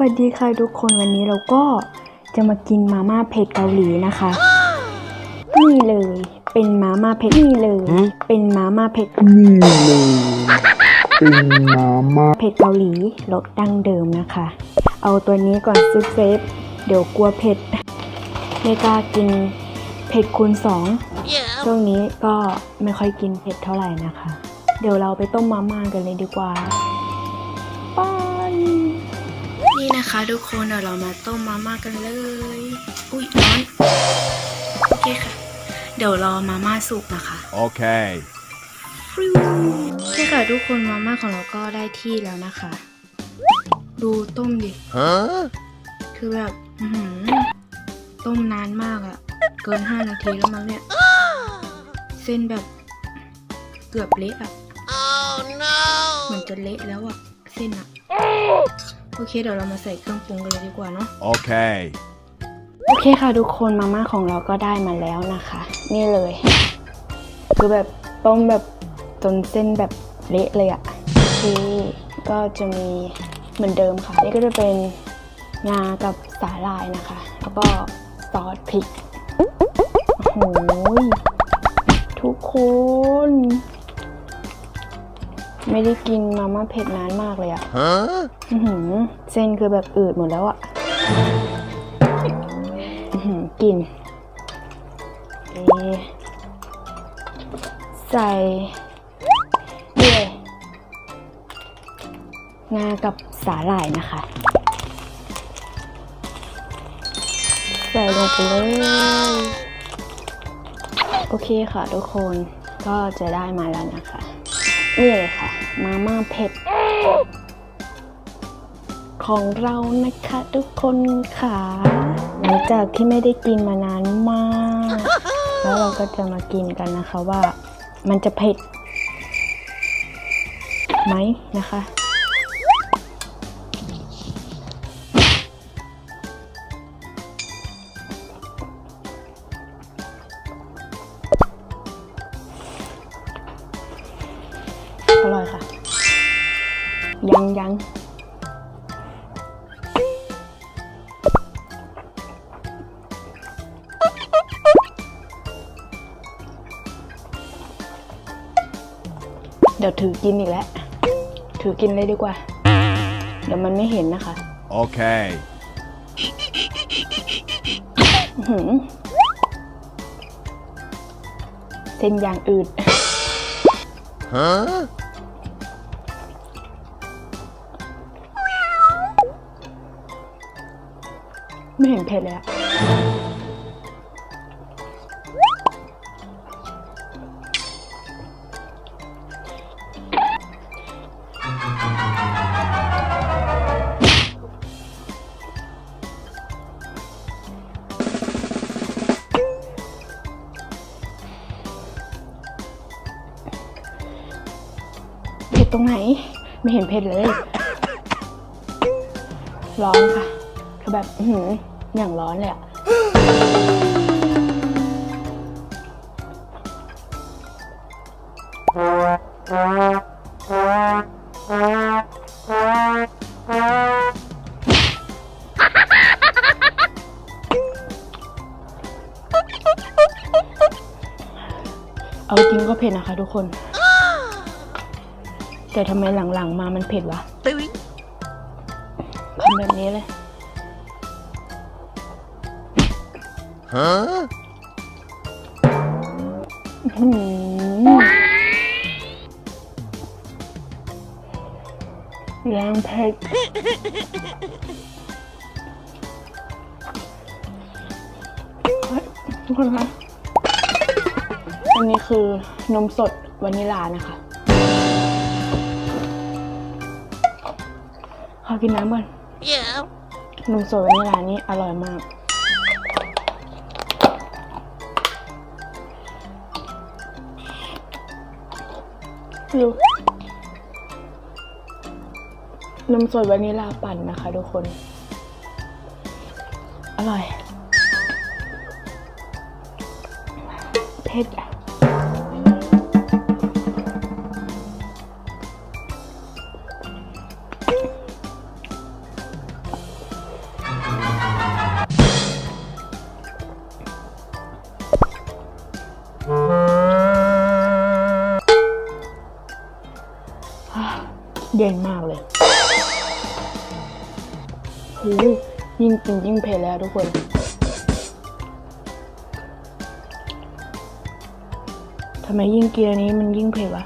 วัสดีค่ะทุกคนวันนี้เราก็จะมากินมาม่าเผ็ดเกาหลีนะคะ นี่เลย เป็นมาม่าเผ็ดนี่เลย เป็นมาม่าเผ็ดนี่เลยเป็นมาม่าเผ็ดเกาหลีรสดั้งเดิมนะคะ เอาตัวนี้ก่อนซุปเซฟเดี๋ยวกลัวเผ็ดไม่กล้ากินเผ็ดคูณสองช่วงนี้ก็ไม่ค่อยกินเผ็ดเท่าไหร่นะคะ เดี๋ยวเราไปต้มมาม่ากันเลยดีกว่า นี่นะคะทุกคนเดี๋ยวเรามาต้มมาม่ากันเลย อุ้ยร้อนโอเคค่ะ เดี๋ยวรอมาม่าสุกนะคะ Okay. ฟิวโอเคค่ะทุกคนมาม่าของเราก็ได้ที่แล้วนะคะ ดูต้มดิ Huh? คือแบบอื้อหือต้มนานมากอะเกินห้านาทีแล้วมั้งเนี่ย เส้นแบบเกือบเละอะ Oh no! เหมือนจะเละแล้วอะเส้นอะ โอเคเดี๋ยวเรามาใส่เครื่องปรุงกันเลยดีกว่าเนาะ Okay. โอเคค่ะทุกคนมาม่าของเราก็ได้มาแล้วนะคะ นี่เลย คือแบบต้มแบบจนเส้นแบบเละเลยอะ่ะโอเคก็จะมีเหมือนเดิมค่ะ นี่ก็จะเป็นงากับสาหร่ายนะคะ แล้วก็ซอสพริกโอ้โหทุกคน ไม่ได้กินมาม่าเผ็ดนานมากเลยอะ Huh? อืเส้นคือแบบอืดหมดแล้วอะกลิ่นใส่เลยงากับสาหร่ายนะคะ ใส่ลงไปเลยโอเคค่ะทุกคนก็จะได้มาแล้วนะคะ นี่เลยค่ะ มาม่าเผ็ด ของเรานะคะทุกคนค่ะ หลังจากที่ไม่ได้กินมานานมาก แล้วเราก็จะมากินกันนะคะว่ามันจะเผ็ดไหมนะคะ เดี๋ยวถือกินอีกแล้ว ถือกินเลยดีกว่า เดี๋ยวมันไม่เห็นนะคะ Okay. อื้อหือเส้นยางอืด Huh? ไม่เห็นเผ็ดเลยอะ ไม่เห็นเผ็ดเลย ร้อนค่ะคือแบบอื้อหืออย่างร้อนเลยอะเอาจริงก็เผ็ดนะคะทุกคน แต่ทำไมหลังๆมามันเผ็ดวะทำแบบนี้เลย Huh? หืมแรงเผ็ดเฮ้ยทุกคนคะอันนี้คือนมสดวานิลานะคะ อกินน้ำก่อน Yeah. นมสดวานิลานี่อร่อยมาก ดูนมสดวานิลาปั่นนะคะทุกคน อร่อย เผ็ดอะ เย็นมากเลยหูยิ่งกินยิ่งเผ็ดแล้วทุกคน ทำไมยิ่งกินอันนี้มันยิ่งเผ็ดวะ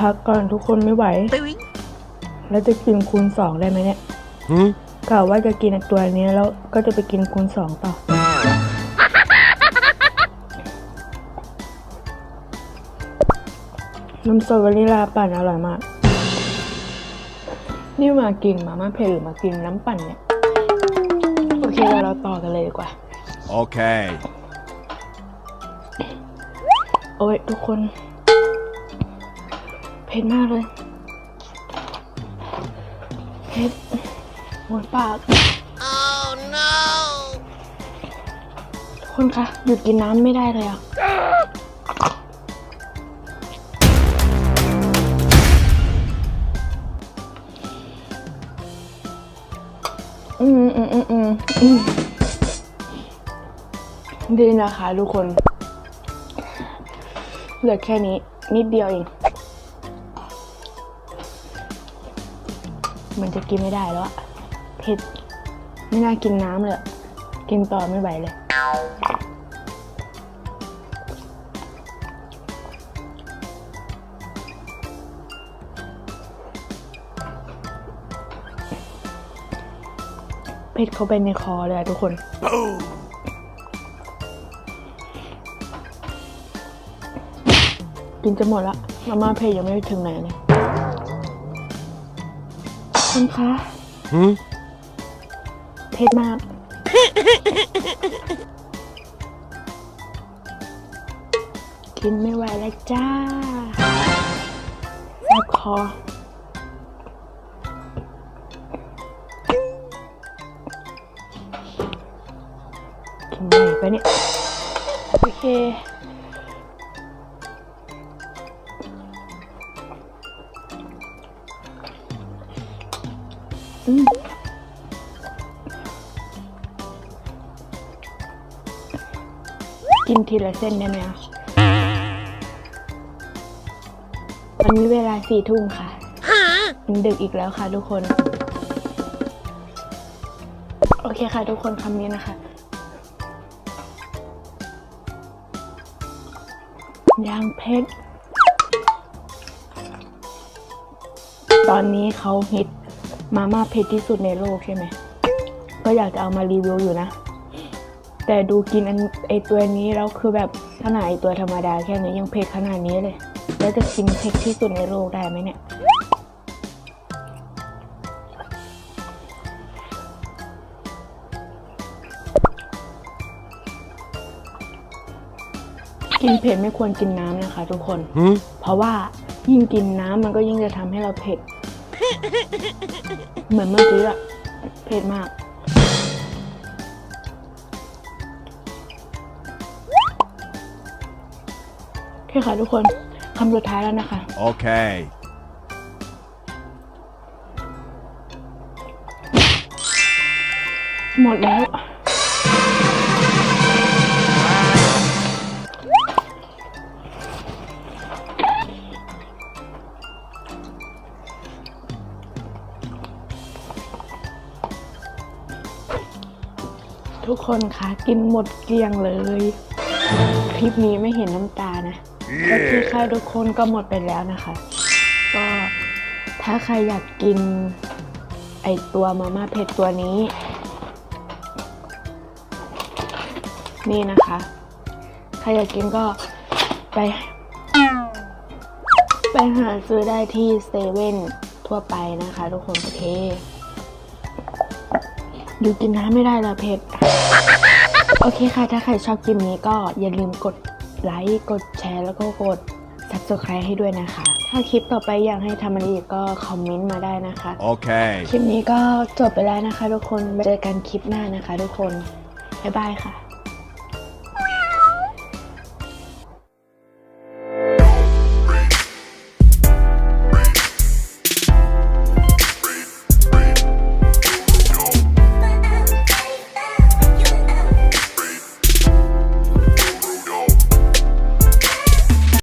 พักก่อนทุกคนไม่ไหว แล้วจะกินคูณสองได้ไหมเนี่ย Hmm? กล่าวว่าจะกินตัวนี้แล้วก็จะไปกินคูณสองต่อ น้ำสตรอเบอรี่ลาปั่นอร่อยมาก นี่มากินมาม่าเผ็ดหรือมากินน้ำปั่นเนี่ย โอเคเดี๋ยวเราต่อกันเลยดีกว่า Okay. โอ้ยทุกคน เผ็ดมากเลยเผ็ดหมดปาก Oh no! ทุกคนคะหยุดกินน้ำไม่ได้เลยอะอืมอืมอืมอืมอืมดีนะคะทุกคน เหลือแค่นี้นิดเดียวเอง มันจะกินไม่ได้แล้วอะเผ็ดไม่น่ากินน้ำเลย กินต่อไม่ไหวเลย เผ็ดเข้าไปในคอเลยอะทุกคนกินจะหมดละมาม่าเผ็ดยังไม่ถึงไหนเลย คุณคะ Hmm? เผ็ดมาก กินไม่ไหวแล้วจ้าแซ่บคอกินไหวปะเนี่ย โอเค กินทีละเส้นได้ไหมอะตอนนี้เวลาสี่ทุ่มค่ะมันดึกอีกแล้วค่ะทุกคน โอเคค่ะทุกคนคำนี้นะคะ ยางเพชร ตอนนี้เขาฮิตมาม่าเผ็ดที่สุดในโลกใช่ไหม ก็อยากจะเอามารีวิวอยู่นะ แต่ดูกินอันไอตัวนี้แล้วคือแบบขนาดไอตัวธรรมดาแค่นี้ยังเผ็ดขนาดนี้เลย แล้วจะกินเผ็ดที่สุดในโลกได้ไหมเนี่ยกินเผ็ดไม่ควรกินน้ำนะคะ ทุกคน Hmm? เพราะว่ายิ่งกินน้ำมันก็ยิ่งจะทำให้เราเผ็ด เหมือนเมื่อกี้อะเผ็ดมาก โอเคค่ะทุกคนคำสุดท้ายแล้วนะคะ Okay. หมดแล้ว ทุกคนคะกินหมดเกลี้ยงเลย คลิปนี้ไม่เห็นน้ำตา นะโอเคค่ะทุกคนก็หมดไปแล้วนะคะ ก็ถ้าใครอยากกินไอตัวมาม่าเผ็ดตัวนี้ นี่นะคะ ใครอยากกินก็ไป ไปหาซื้อได้ที่เซเว่นทั่วไปนะคะ ทุกคนโอเคอยู่กินน้ำไม่ได้ละเผ็ด โอเคค่ะ ถ้าใครชอบคลิปนี้ก็อย่าลืมกด ไลค์ กดแชร์ แล้วก็กด subscribe ให้ด้วยนะคะ ถ้าคลิปต่อไปอยากให้ทำอะไรอีกก็คอมเมนต์มาได้นะคะ Okay. คลิปนี้ก็จบไปแล้วนะคะทุกคน เจอกันคลิปหน้านะคะทุกคน บ๊ายบายค่ะ